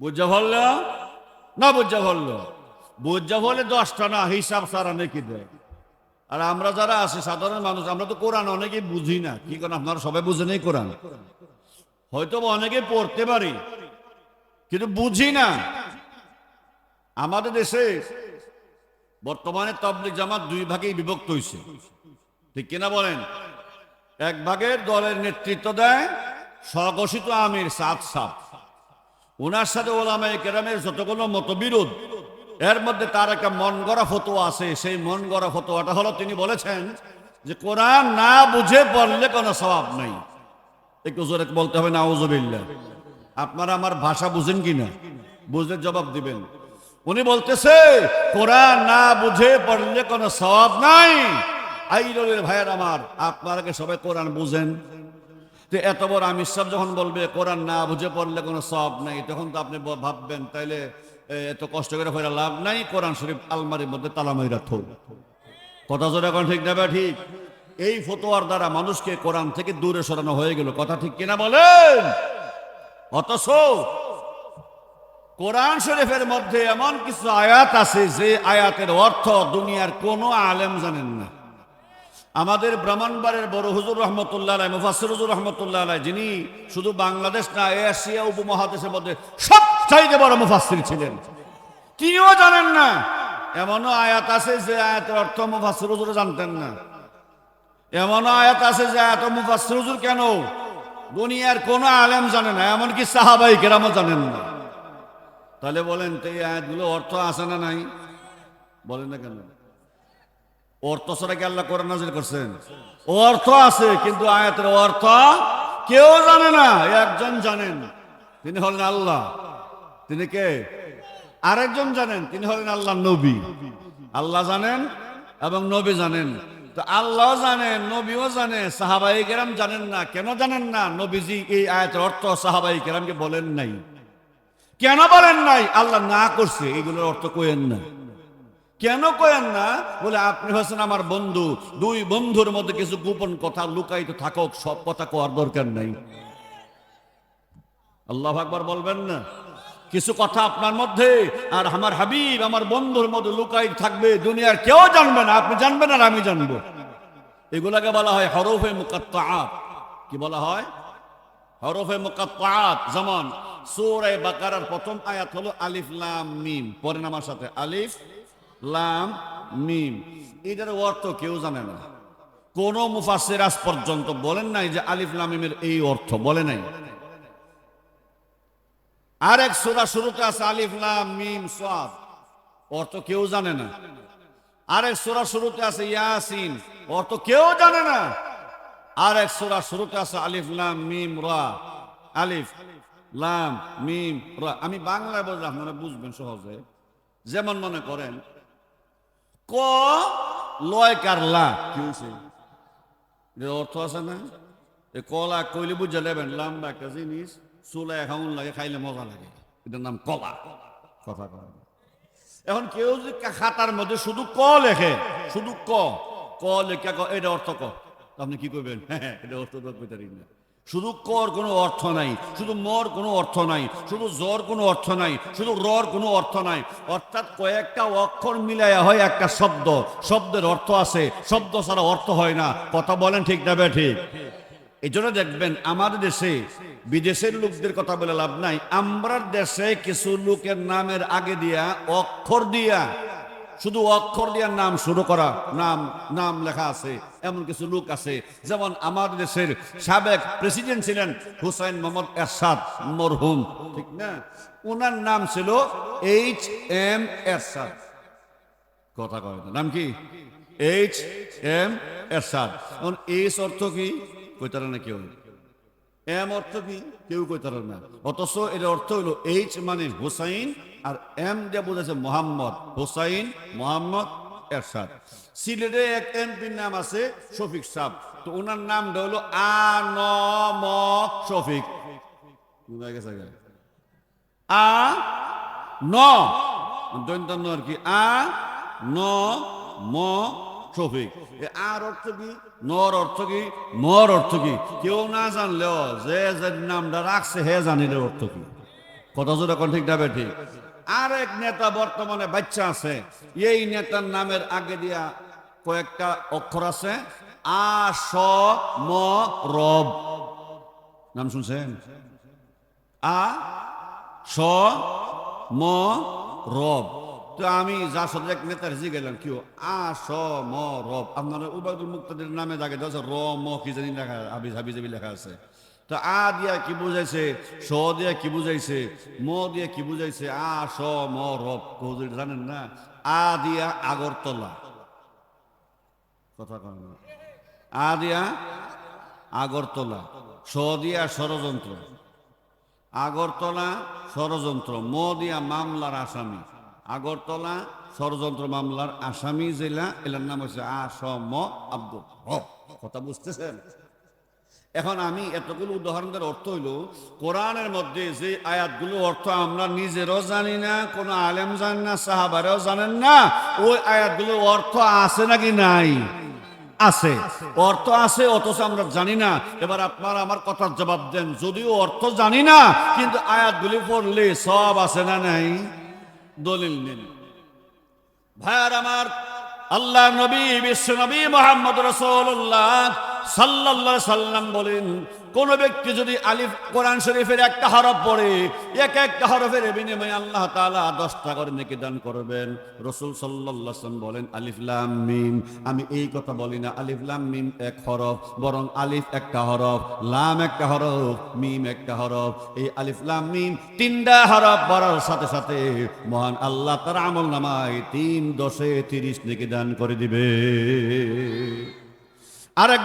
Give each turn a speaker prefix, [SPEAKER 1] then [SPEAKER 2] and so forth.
[SPEAKER 1] বুঝা ফেলল? না বুঝা ফেলল। বুঝা ফলে দশটা না, হিসাব সারা নাকি দেয় আর আমরা যারা আছি, সাধারণ মানুষ, আমরা তো কোরআন অনেকেই বুঝি না। কি করেন আপনারা সবাই বুঝে নেই কোরআন। হয়তো অনেকে পড়তে পারি, কিন্তু বুঝি না। আমাদের দেশে বর্তমানে তবলিক জামাত দুই ভাগেই বিভক্ত হয়েছে ঠিক কিনা বলেন? এক ভাগের দলের নেতৃত্ব দেয় স্বঘোষিত আমির সাত সাত ওনার সাথে ওলামায় কেরামের যতগুলো মতবিরোধ, এর মধ্যে তার একটা মন গড়া ফতোয়া আছে। সেই মন গড়া ফতোয়াটা হলো তিনি বলেছেন যে, কোরআন না বুঝে পড়লে কোনো স্বভাব নাই। একটু জোরে বলতে হবে না ওজবিল্লা আপনারা আমার ভাষা বুঝেন কি না বুঝলে জবাব দিবেন। উনি বলতেছে, কোরআন না বুঝে পড়লে কোনো স্বভাব নাই। আইরের ভাইয়ের আমার, আপনারা সবাই কোরআন বুঝেন? তো এত বড় আমির সাহেব যখন বলবে, কোরআন না বুঝে পড়লে কোনো সব নাই, তখন তো আপনি ভাববেন, তাইলে এত কষ্ট করে ফেরা লাভ নাই, কোরআন শরীফ আলমারির মধ্যে তালামাইরা থো কথা জোরে এখন ঠিক না ঠিক এই ফতোয়ার দ্বারা মানুষকে কোরআন থেকে দূরে সরানো হয়ে গেল। কথা ঠিক কিনা বলেন? অথচ কোরআন শরীফের মধ্যে এমন কিছু আয়াত আছে, যে আয়াতের অর্থ দুনিয়ার কোনো আলেম জানেন না। আমাদের ব্রাহ্মণবাড়ের বড় হুজুর রহমতুল্লাহ আলাই মুফাসির হুজুর রহমতুল্লাহ আলাই, যিনি শুধু বাংলাদেশ না, এশিয়া উপমহাদেশের মধ্যে সবচাইতে বড় মুফাসির ছিলেন। তিনিও জানেন না, এমনও আয়াত আছে যে আয়াতের অর্থ মুফাসির হুজুর জানতেন না। এমনও আয়াত আছে যে আয়াত মুফাসির হুজুর কেন? দুনিয়ার কোনো আলেম জানে না, এমনকি সাহাবাই কেরামও জানেন না। তাহলে বলেন তো এই আয়াতগুলো অর্থ আছে না নাই? বলেন না কেন? অর্থ ছাড়া কি আল্লাহ কোরআন নাজিল করছেন? অর্থ আছে, কিন্তু আয়াতের অর্থ কেউ জানে না, একজন জানেন, তিনি হলেন আল্লাহ। তিনি কে? আরেকজন জানেন, তিনি হলেন আল্লাহ নবী। আল্লাহ জানেন এবং নবী জানেন। তো আল্লাহ জানেন, নবীও জানে সাহাবাই কেরাম জানেন না, কেন জানেন না? নবীজি এই আয়াতের অর্থ সাহাবাই কেরামকে বলেন নাই। কেন বলেন নাই? আল্লাহ না করছে এইগুলোর অর্থ কোয়েন না। কেন কয়েন না? বলে, আপনি হচ্ছেন আমার বন্ধু। দুই বন্ধুর মধ্যে কিছু গোপন কথা লুকাইতে থাকুক, সব কথা কোয়ার দরকার নাই। আল্লাহ আকবার বলবেন না? কিছু কথা আপনার মধ্যে, আর আমার হাবিব, আমার বন্ধুর মধ্যে লুকাই থাকবে, দুনিয়ার কেউ জানবে না। আপনি জানবেন আর আমি জানব। এগুলাকে বলা হয় হরফে মুকাত্তাআত। কি বলা হয়? হরফে মুকাত্তাআত। যেমন, সূরা বাকারার প্রথম আয়াত হলো আলিফ লাম মিম। পরে আমার সাথে আলিফ লাম, মিম, এটার অর্থ কেউ জানে না। কোন মুফাসসির আজ পর্যন্ত বলেন নাই যে আলিফ লাম মিমের এই অর্থ, বলে নাই। আর এক সূরা শুরুতে আছে আলিফ লাম মিম সাদ, অর্থ কেউ জানে না। আরেক সূরা শুরুতে আছে ইয়াসিন, অর্থ কেউ জানে না। আর এক সূরা শুরুতে আছে আলিফ লাম মিম রা, আলিফ লাম মিম রা। আমি বাংলায় বললে আপনারা বুঝবেন সহজে। যেমন মনে করেন ক, লয় কার লা। কি হয়েছে অর্থ আছে না? এ কলা কইলে বুঝে নেবেন লম্বা একটা জিনিস, চুলা এখন লাগে, খাইলে মজা লাগে। এটার নাম কলা। কথা কয় এখন কেউ যদি খাতার মধ্যে শুধু ক লেখে, শুধু ক ক লেখা ক এটা অর্থ ক। আপনি কি করবেন হ্যাঁ এটা অর্থ তো কইতে না। শুধু কর কোনো অর্থ নাই, শুধু মর কোনো অর্থ নাই, শুধু জ্বর কোনো অর্থ নাই, শুধু রর কোনো অর্থ নাই। অর্থাৎ কয়েকটা অক্ষর মিলাইয়া হয় একটা শব্দ। শব্দের অর্থ আছে, শব্দ ছাড়া অর্থ হয় না। কথা বলেন ঠিক না ঠিক এই জন্য দেখবেন আমাদের দেশে বিদেশের লোকদের কথা বলে লাভ নাই। আমরা দেশে কিছু লোকের নামের আগে দিয়া, অক্ষর দিয়া শুধু অক্ষর দিয়া নাম শুরু করা, নাম নাম লেখা আছে, এমন কিছু লোক আছে। যেমন আমাদের দেশের সাবেক প্রেসিডেন্ট ছিলেন হুসাইন মোহাম্মদ এরশাদ মরহুম, ঠিক না? ওনার নাম ছিল এইচ এম এরশাদ। কথা কয় নাম কি? H M Ershad. এখন এইচ অর্থ কি? কইতারা না কেউ। এম অর্থ কি? কেউ কইতারা না। অথচ এর অর্থ হলো এইচ মানে হুসাইন আর এম দিয়ে বোঝাচ্ছে মোহাম্মদ হুসাইন মোহাম্মদ এরশাদ। সিলেটে এক এমপির নাম আছে শফিক সাহ তো ওনার নামটা হলো আ, ন, ম, শফিক। আ, ন। দৈন্ত ন আর কি, আ, ন, ম, শফিক। আর অর্থ কি? নর অর্থ কি? মর অর্থ কি? কেউ না জানলেও যে যে নামটা রাখছে হে জানিলে অর্থ কি? কথা জোরে কোন ঠিক যাবে ঠিক? এক নেতা বর্তমানে বাচ্চা আছে, এই নেতার নামের আগে দিয়া কয়েকটা অক্ষর আছে, আ, স, ম, রব। নাম শুনছেন? আ, স, ম, রব। তো আমি সাথে এক নেতার জি গেলাম, কি আ স ম রব আপনার উবায়দুল মুক্তাদের নামে জাগে আছে র, ম, কি জানি লেখা, হাবি হাবি জাবি লেখা আছে। তো আ দিয়া কি বুঝাইছে, স দিয়া কি বুঝাইছে, ম দিয়া কি বুঝাইছে আ স ম রব কৌজুরি জানেন না? আ দিয়া আগরতলা। কথা কন আ দিয়া আগরতলা। স দিয়া ষড়যন্ত্র। আগরতলা ষড়যন্ত্র। ম দিয়া মামলার আসামি। আগরতলা ষড়যন্ত্র মামলার আসামি জেলা, এলার নাম হচ্ছে আসম আব্দুল কথা বুঝতেছেন? এখন আমি এতগুলো উদাহরণের অর্থ হইল, কোরআনের মধ্যে যে আয়াতগুলো অর্থ আমরা নিজেরও জানি না, কোনো আলেম জানেন না, সাহাবারেও জানেন না, ওই আয়াতগুলো অর্থ আছে নাকি নাই? আছে। অর্থ আছে, অথচ আমরা জানি না। এবার আপনারা আমার কথার জবাব দেন। যদিও অর্থ জানি না, কিন্তু আয়াতগুলি পড়লে সব আছে না নাই? দলিল নেন। ভাইয়ার আমার আল্লাহ নবী বিশ্ব নবী মোহাম্মদ রসুল্লাহ সাল্লাল্লাহু সাল্লাম বলেন, কোন ব্যক্তি যদি আলিফ কোরআন শরীফের একটা হরফ পড়ে, এক একটা হরফের বিনিময়ে আল্লাহ তাআলা দশটা করে নেকি দান করবেন। রসুল সাল্লাম বলেন, আলিফ লাম মিম। আমি এই কথা বলি না, আলিফ লাম মিম এক হরফ, বরং আলিফ একটা হরফ, লাম একটা হরফ, মিম একটা হরফ। এই আলিফ লাম মিম তিনটা হরফ বলার সাথে সাথে মহান আল্লাহ তার আমল নামায় তিন দশে তিরিশ নেকি দান করে দিবে। আর এক